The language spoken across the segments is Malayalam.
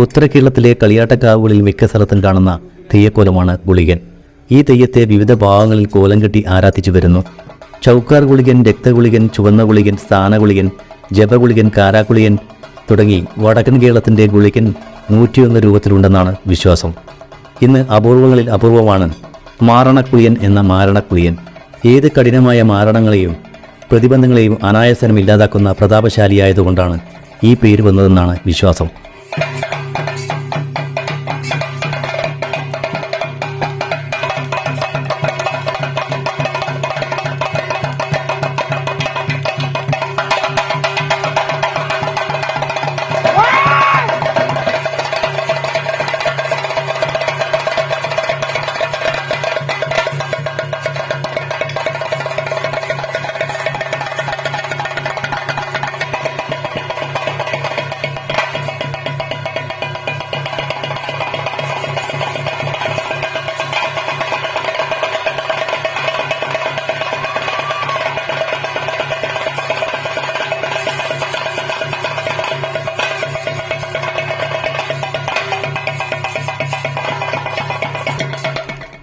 ഉത്തര കേരളത്തിലെ കളിയാട്ടക്കാവുകളിൽ മിക്ക സ്ഥലത്തും കാണുന്ന തെയ്യക്കോലമാണ് ഗുളികൻ. ഈ തെയ്യത്തെ വിവിധ ഭാഗങ്ങളിൽ കോലം കെട്ടി ആരാധിച്ചു വരുന്നു. ചൗക്കാർ ഗുളികൻ രക്തഗുളികൻ ചുവന്ന ഗുളികൻ സ്ഥാനഗുളികൻ ജപഗുളികൻ കാരാഗുളികൻ തുടങ്ങി വടക്കൻ കേരളത്തിന്റെ ഗുളികൻ നൂറ്റിയൊന്ന് രൂപത്തിലുണ്ടെന്നാണ് വിശ്വാസം. ഇന്ന് അപൂർവങ്ങളിൽ അപൂർവമാണ് മാരണക്കുളിയൻ എന്ന മാരണക്കുളിയൻ. ഏത് കഠിനമായ മാരണങ്ങളെയും പ്രതിബന്ധങ്ങളെയും അനായാസനം ഇല്ലാതാക്കുന്ന പ്രതാപശാലിയായതുകൊണ്ടാണ് ഈ പേര് വന്നതെന്നാണ് വിശ്വാസം.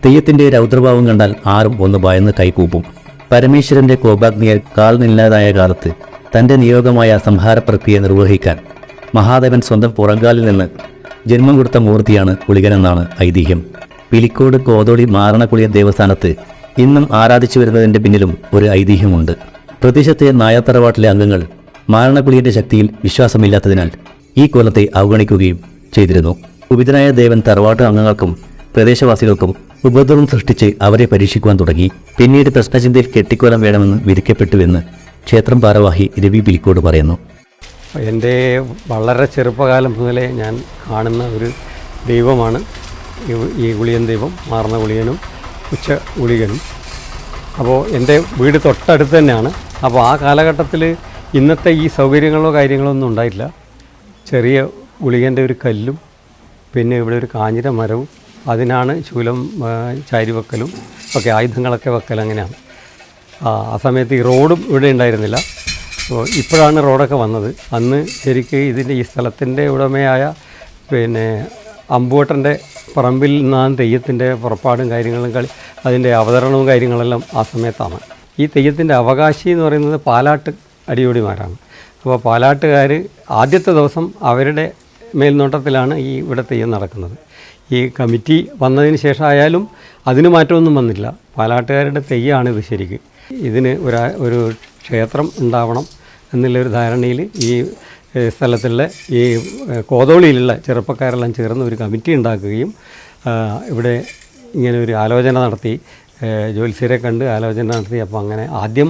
തെയ്യത്തിന്റെ രൗദ്രഭാവം കണ്ടാൽ ആരും ഒന്ന് ഭയന്ന് കൈകൂപ്പും. പരമേശ്വരന്റെ കോപാഗ്നിയാൽ കാൽ നില്ലാതായ കാലത്ത് തന്റെ നിയോഗമായ സംഹാര പ്രക്രിയ നിർവഹിക്കാൻ മഹാദേവൻ സ്വന്തം പുറങ്കാലിൽ നിന്ന് ജന്മം കൊടുത്ത മൂർത്തിയാണ് കുളികനെന്നാണ് ഐതിഹ്യം. പിലിക്കോട് കോതോടി മാരണക്കുളിയ ദേവസ്ഥാനത്ത് ഇന്നും ആരാധിച്ചു വരുന്നതിന്റെ പിന്നിലും ഒരു ഐതിഹ്യമുണ്ട്. പ്രദേശത്തെ നായത്തറവാട്ടിലെ അംഗങ്ങൾ മാരണക്കുളിയന്റെ ശക്തിയിൽ വിശ്വാസമില്ലാത്തതിനാൽ ഈ കോലത്തെ അവഗണിക്കുകയും ചെയ്തിരുന്നു. കുപിതനായ ദേവൻ തറവാട്ട് അംഗങ്ങൾക്കും പ്രദേശവാസികൾക്കും ഉപദ്രവം സൃഷ്ടിച്ച് അവരെ പരീക്ഷിക്കുവാൻ തുടങ്ങി. പിന്നീട് പ്രശ്നചിന്തയിൽ കെട്ടിക്കോലം വേണമെന്ന് വിധിക്കപ്പെട്ടുവെന്ന് ക്ഷേത്രം ഭാരവാഹി രവി പിലിക്കോട് പറയുന്നു. എന്റെ വളരെ ചെറുപ്പകാലം മുതലേ ഞാൻ കാണുന്ന ഒരു ദൈവമാണ്. ഈ- ഗുളിയൻ ദൈവം മാറുന്ന ഗുളിയനും ഉച്ച ഗുളികനും അപ്പോൾ എന്റെ വീട് തൊട്ടടുത്ത് തന്നെയാണ്. അപ്പോൾ ആ കാലഘട്ടത്തിൽ ഇന്നത്തെ ഈ സൗകര്യങ്ങളോ കാര്യങ്ങളോ ഒന്നും ഉണ്ടായിട്ടില്ല. ചെറിയ ഗുളികന്റെ ഒരു കല്ലും പിന്നെ ഇവിടെ ഒരു കാഞ്ഞിര മരവും അതിനാണ് ശൂലം ചാരി വെക്കലും ഒക്കെ ആയുധങ്ങളൊക്കെ വെക്കൽ അങ്ങനെയാണ്. ആ സമയത്ത് ഈ റോഡും ഇവിടെ ഉണ്ടായിരുന്നില്ല. അപ്പോൾ ഇപ്പോഴാണ് റോഡൊക്കെ വന്നത്. അന്ന് ശരിക്ക് ഇതിന്റെ ഈ സ്ഥലത്തിന്റെ ഉടമയായ പിന്നെ അമ്പൂട്ടന്റെ പറമ്പിൽ നിന്നാണ് തെയ്യത്തിന്റെ പുറപ്പാടും കാര്യങ്ങളും കളി അതിന്റെ അവതരണവും കാര്യങ്ങളെല്ലാം ആ സമയത്താണ്. ഈ തെയ്യത്തിന്റെ അവകാശി എന്ന് പറയുന്നത് പാലാട്ട് അടിയോടിമാരാണ്. അപ്പോൾ പാലാട്ടുകാർ ആദ്യത്തെ ദിവസം അവരുടെ മേൽനോട്ടത്തിലാണ് ഈ ഇവിടെ തെയ്യം നടക്കുന്നത്. ഈ കമ്മിറ്റി വന്നതിന് ശേഷം ആയാലും അതിന് മാറ്റമൊന്നും വന്നില്ല. പാലാട്ടുകാരുടെ തെയ്യമാണിത് ശരിക്ക്. ഇതിന് ഒരു ഒരു ക്ഷേത്രം ഉണ്ടാവണം എന്നുള്ളൊരു ധാരണയിൽ ഈ സ്ഥലത്തുള്ള ഈ കോതോളിയിലുള്ള ചെറുപ്പക്കാരെല്ലാം ചേർന്ന് ഒരു കമ്മിറ്റി ഉണ്ടാക്കുകയും ഇവിടെ ഇങ്ങനെ ഒരു ആലോചന നടത്തി ഏഹ്, ജ്യോത്സ്യരെ കണ്ട് ആലോചന നടത്തി. അപ്പോൾ അങ്ങനെ ആദ്യം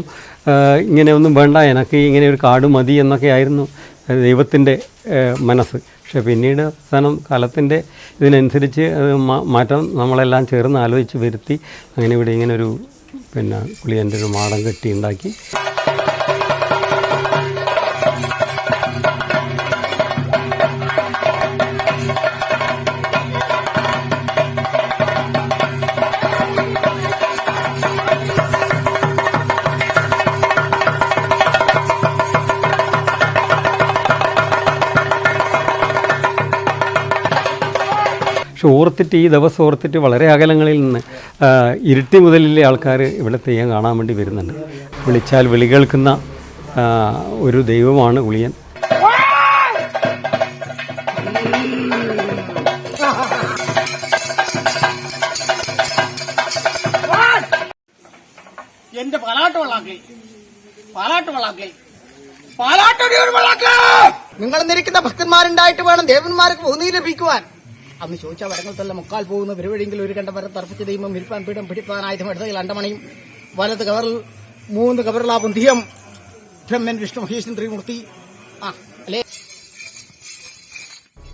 ഇങ്ങനെയൊന്നും വേണ്ട എനിക്ക് ഇങ്ങനെ ഒരു കാട് മതി എന്നൊക്കെ ആയിരുന്നു. ദൈവത്തിന്റെ മനസ്സ്. പക്ഷേ പിന്നീട് അവസാനം കാലത്തിന്റെ ഇതിനനുസരിച്ച് അത് മാറ്റം നമ്മളെല്ലാം ചേർന്ന് ആലോചിച്ച് വരുത്തി അങ്ങനെ ഇവിടെ ഇങ്ങനെ ഒരു പിന്നെ പുളിയന്റെ ഒരു മാടം കെട്ടി ഉണ്ടാക്കി. പക്ഷെ ഓർത്തിട്ട് ഈ ദിവസം ഓർത്തിട്ട് വളരെ അകലങ്ങളിൽ നിന്ന് ഇരുട്ടി മുതലിലെ ആൾക്കാർ ഇവിടെ തെയ്യം കാണാൻ വേണ്ടി വരുന്നുണ്ട്. വിളിച്ചാൽ വിളി കേൾക്കുന്ന ഒരു ദൈവമാണ് ഉളിയൻ. എന്റെ പാലാട്ട് പാലാട്ട് നിങ്ങൾ നിരക്കുന്ന ഭക്തന്മാരുണ്ടായിട്ട് വേണം ദേവന്മാർക്ക് ഭൂമി ലഭിക്കുവാൻ. അന്ന് ചോദിച്ച വരങ്ങൾക്കല്ല മുക്കാൽ പോകുന്ന പെരുവഴിയെങ്കിൽ ഒരു കണ്ട വരം തർപ്പിച്ച ദൈവം വിൽപ്പാൻ പീഠം പിടിപ്പാൻ ആയുധം എടുത്തതിൽ അണ്ടമണിയും വലത് കവറിൽ മൂന്ന് കവറിലാ ബുദ്ധിയം ബ്രഹ്മൻ വിഷ്ണു മഹേശൻ ത്രിമൂർത്തി. ആ അല്ലേ?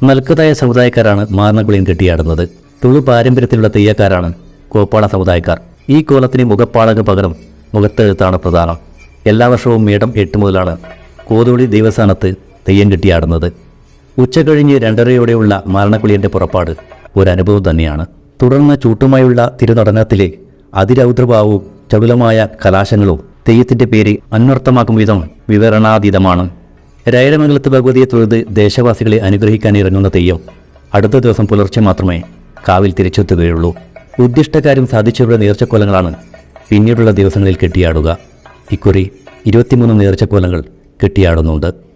നൽക്കതായ സമുദായക്കാരാണ് മാർണകുളിയും കെട്ടിയാടുന്നത്. തുളു പാരമ്പര്യത്തിലുള്ള തെയ്യക്കാരാണ് കോപ്പാള സമുദായക്കാർ. ഈ കോലത്തിന് മുഖപ്പാളക പകരം മുഖത്തെഴുത്താണ് പ്രധാനം. എല്ലാ വർഷവും മേടം എട്ട് മുതലാണ് കോതോളി ദേവസ്ഥാനത്ത് തെയ്യം കെട്ടിയാടുന്നത്. ഉച്ച കഴിഞ്ഞ് രണ്ടരയോടെയുള്ള മാരണക്കുളിയന്റെ പുറപ്പാട് ഒരു അനുഭവം തന്നെയാണ്. തുടർന്ന് ചൂട്ടുമായുള്ള തിരുനടനത്തിലെ അതിരൗദ്രഭാവവും ചടുലമായ കലാശങ്ങളും തെയ്യത്തിന്റെ പേര് അന്വർത്ഥമാക്കും വിധം വിവരണാതീതമാണ്. രൈരമംഗലത്ത് ഭഗവതിയെ തൊഴുത് ദേശവാസികളെ അനുഗ്രഹിക്കാൻ ഇറങ്ങുന്ന തെയ്യം അടുത്ത ദിവസം പുലർച്ചെ മാത്രമേ കാവിൽ തിരിച്ചെത്തുകയുള്ളൂ. ഉദ്ദിഷ്ടകാര്യം സാധിച്ചവരുടെ നേർച്ചക്കോലങ്ങളാണ് പിന്നീടുള്ള ദിവസങ്ങളിൽ കെട്ടിയാടുക. ഇക്കുറി ഇരുപത്തിമൂന്ന് നേർച്ചക്കോലങ്ങൾ കെട്ടിയാടുന്നുണ്ട്.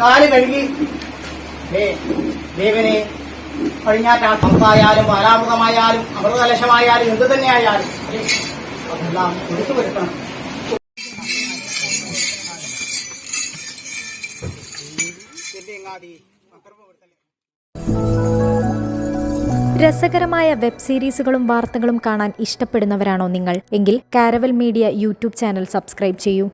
കാൽ കഴുകി. ദേവനെ പടിഞ്ഞാറ്റ സംസ്ഥായാലും വാരാമുഖമായാലും അമൃതകലശമായാലും എന്ത് തന്നെയായാലും അതെല്ലാം എടുത്തു വരുത്തണം. രസകരമായ വെബ് സീരീസുകളും വാർത്തകളും കാണാൻ ഇഷ്ടപ്പെടുന്നവരാണോ നിങ്ങൾ? എങ്കിൽ Caravel media YouTube channel subscribe ചെയ്യൂ.